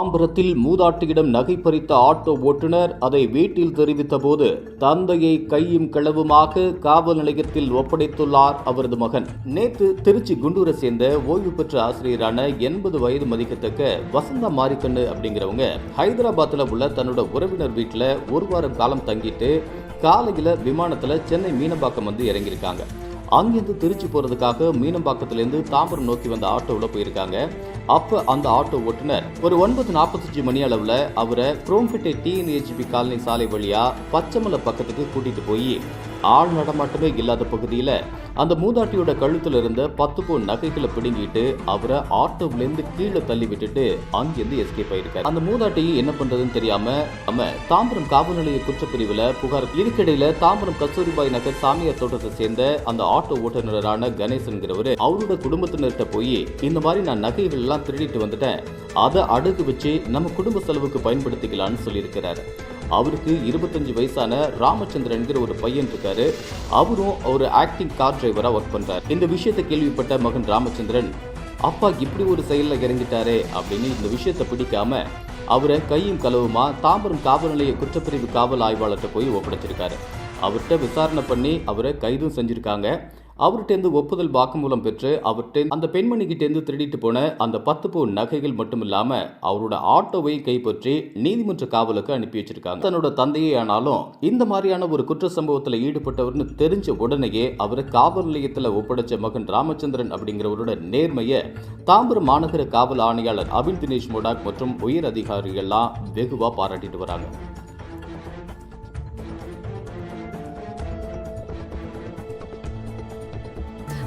தாம்பரத்தில் மூதாட்டியிடம் நகை பறித்த ஆட்டோ ஓட்டுநர் அதை வீட்டில் தெரிவித்தபோது தந்தையை கையும் களவுமாக காவல் நிலையத்தில் ஒப்படைத்துள்ளார் அவரது மகன். நேற்று திருச்சி குண்டூரை சேர்ந்த ஓய்வு பெற்ற ஆசிரியரான எண்பது வயது மதிக்கத்தக்க வசந்தா மாரிக்கண்ணு அப்படிங்கிறவங்க ஹைதராபாத்தில் உள்ள தன்னோட உறவினர் வீட்டில் ஒரு வாரம் காலம் தங்கிட்டு காலையில் விமானத்தில் சென்னை மீனம்பாக்கம் வந்து இறங்கியிருக்காங்க. அங்கிருந்து திருச்சி போறதுக்காக மீனம்பாக்கத்திலிருந்து தாம்பரம் நோக்கி வந்த ஆட்டோவில் போயிருக்காங்க. அப்ப அந்த ஆட்டோ ஓட்டுநர் ஒரு ஒன்பது நாற்பத்தஞ்சு மணி அளவுல அவரை குரோம்பேட்டை டிஎன்ஹெச்பி காலனி சாலை வழியா பச்சைமலை பக்கத்துக்கு கூட்டிட்டு போய் ஆள் நடமாட்டமே இல்லாத பகுதியில் அந்த மூதாட்டியோட கழுத்தில் இருந்த பத்து பவுன் நகைகளை பிடுங்கிட்டு அவரை ஆட்டோவிலேருந்து கீழே தள்ளி விட்டுட்டு அங்கிருந்து எஸ்கேப் ஆயிருக்காரு. அந்த மூதாட்டி என்ன பண்றதுன்னு தெரியாம நம்ம தாம்பரம் காவல் நிலைய குற்றப்பிரிவுல புகார் இதுக்கிடையில தாம்பரம் கஸ்தூரிபாய் நகர் சாமியார் தோட்டத்தை சேர்ந்த அந்த ஆட்டோ ஓட்டுநரான கணேசன்கிறவரு அவரோட குடும்பத்தினர்கிட்ட போய் இந்த மாதிரி நான் நகைகள் எல்லாம் திருடிட்டு வந்துட்டேன். அதை அடகு வச்சு நம்ம குடும்ப செலவுக்கு பயன்படுத்திக்கலாம்னு சொல்லியிருக்கிறாரு. அவருக்கு இருபத்தஞ்சு வயசான ராமச்சந்திரன்கிற ஒரு பையன் இருக்காரு. அவரும் ஒரு ஆக்டிங் கார் டிரைவராக ஒர்க் பண்றாரு. இந்த விஷயத்தை கேள்விப்பட்ட மகன் ராமச்சந்திரன் அப்பா இப்படி ஒரு செயலில் இறங்கிட்டாரே அப்படின்னு இந்த விஷயத்தை பிடிக்காம அவரை கையும் களவுமா தாம்பரம் காவல் நிலைய குற்றப்பிரிவு காவல் ஆய்வாளர்கிட்ட போய் ஒப்படைச்சிருக்காரு. அவர்கிட்ட விசாரணை பண்ணி அவரை கைதும் செஞ்சிருக்காங்க. அவர்கிட்டேருந்து ஒப்புதல் வாக்குமூலம் பெற்று அவர்கிட்ட அந்த பெண்மணிகிட்டேருந்து திருடிட்டு போன அந்த பத்து பவுன் நகைகள் மட்டும் இல்லாம அவரோட ஆட்டோவை கைப்பற்றி நீதிமன்ற காவலுக்கு அனுப்பி வச்சிருக்காங்க. தன்னோட தந்தையே ஆனாலும் இந்த மாதிரியான ஒரு குற்ற சம்பவத்தில் ஈடுபட்டவர்னு தெரிஞ்ச உடனேயே அவரை காவல் நிலையத்தில் ஒப்படைச்ச மகன் ராமச்சந்திரன் அப்படிங்கிறவரோட நேர்மையை தாம்பரம் மாநகர காவல் ஆணையாளர் அபின் தினேஷ் மோடாக் மற்றும் உயர் அதிகாரிகள்லாம் வெகுவா பாராட்டிட்டு வராங்க.